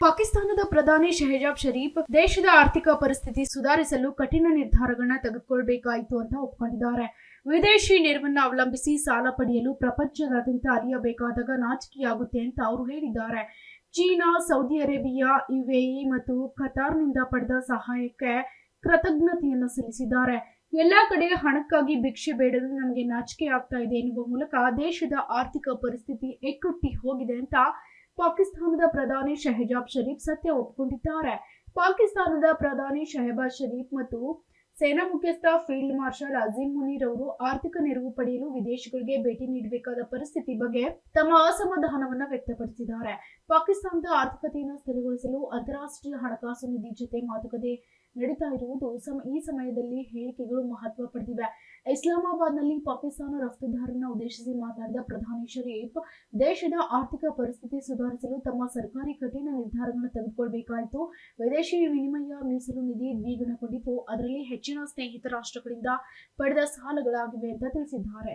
ಪ್ರಧಾನಿ ಶೆಹಜಾಬ್ ಶರೀಫ್ ದೇಶದ ಆರ್ಥಿಕ ಪರಿಸ್ಥಿತಿ ಸುಧಾರಿಸಲು ಕಠಿಣ ನಿರ್ಧಾರಗಳನ್ನ ತೆಗೆದುಕೊಳ್ಬೇಕಾಯಿತು ಅಂತ ಒಪ್ಕೊಂಡಿದ್ದಾರೆ. ವಿದೇಶಿ ನೆರವನ್ನ ಅವಲಂಬಿಸಿ ಸಾಲ ಪಡೆಯಲು ಪ್ರಪಂಚದಾದ್ಯಂತ ಅಲಿಯಬೇಕಾದಾಗ ನಾಚಿಕೆಯಾಗುತ್ತೆ ಅಂತ ಅವರು ಹೇಳಿದ್ದಾರೆ. ಚೀನಾ, ಸೌದಿ ಅರೇಬಿಯಾ, ಯುಎಇ ಮತ್ತು ಕತಾರ್ನಿಂದ ಪಡೆದ ಸಹಾಯಕ್ಕೆ ಕೃತಜ್ಞತೆಯನ್ನು ಸಲ್ಲಿಸಿದ್ದಾರೆ. ಎಲ್ಲಾ ಕಡೆ ಹಣಕ್ಕಾಗಿ ಭಿಕ್ಷೆ ಬೇಡದು ನಮಗೆ ನಾಚಿಕೆ ಆಗ್ತಾ ಇದೆ ಎನ್ನುವ ಮೂಲಕ ದೇಶದ ಆರ್ಥಿಕ ಪರಿಸ್ಥಿತಿ ಎಕ್ಕುಟ್ಟಿ ಹೋಗಿದೆ ಅಂತ ಪಾಕಿಸ್ತಾನದ ಪ್ರಧಾನಿ ಶೆಹಜಾಬ್ ಶರೀಫ್ ಸತ್ಯ ಒಪ್ಪಿಕೊಂಡಿದ್ದಾರೆ ಪಾಕಿಸ್ತಾನದ ಪ್ರಧಾನಿ ಶೆಹಬಾಜ್ ಶರೀಫ್ ಮತ್ತು ಸೇನಾ ಮುಖ್ಯಸ್ಥ ಫೀಲ್ಡ್ ಮಾರ್ಷಲ್ ಅಜೀಂ ಮುನೀರ್ ಅವರು ಆರ್ಥಿಕ ನೆರವು ಪಡೆಯಲು ವಿದೇಶಗಳಿಗೆ ಭೇಟಿ ನೀಡಬೇಕಾದ ಪರಿಸ್ಥಿತಿ ಬಗ್ಗೆ ತಮ್ಮ ಅಸಮಾಧಾನವನ್ನು ವ್ಯಕ್ತಪಡಿಸಿದ್ದಾರೆ. ಪಾಕಿಸ್ತಾನದ ಆರ್ಥಿಕತೆಯನ್ನು ಸ್ಥಿರಗೊಳಿಸಲು ಅಂತಾರಾಷ್ಟ್ರೀಯ ಹಣಕಾಸು ನಿಧಿ ಜೊತೆ ಮಾತುಕತೆ ನಡೀತಾ ಇರುವುದು ಸಮ, ಈ ಸಮಯದಲ್ಲಿ ಹೇಳಿಕೆಗಳು ಮಹತ್ವ ಪಡೆದಿವೆ. ಇಸ್ಲಾಮಾಬಾದ್ನಲ್ಲಿ ಪಾಕಿಸ್ತಾನ ರಫ್ತುದಾರರನ್ನ ಉದ್ದೇಶಿಸಿ ಮಾತನಾಡಿದ ಪ್ರಧಾನಿ ಶರೀಫ್, ದೇಶದ ಆರ್ಥಿಕ ಪರಿಸ್ಥಿತಿ ಸುಧಾರಿಸಲು ತಮ್ಮ ಸರ್ಕಾರಿ ಕಠಿಣ ನಿರ್ಧಾರಗಳನ್ನು ತೆಗೆದುಕೊಳ್ಬೇಕಾಯಿತು. ವಿದೇಶಿ ವಿನಿಮಯ ಮೀಸಲು ನಿಧಿ ದ್ವಿಗುಣಗೊಂಡಿದ್ದು ಅದರಲ್ಲಿ ಹೆಚ್ಚಿನ ಸ್ನೇಹಿತ ರಾಷ್ಟ್ರಗಳಿಂದ ಪಡೆದ ಸಾಲಗಳಾಗಿವೆ ಅಂತ ತಿಳಿಸಿದ್ದಾರೆ.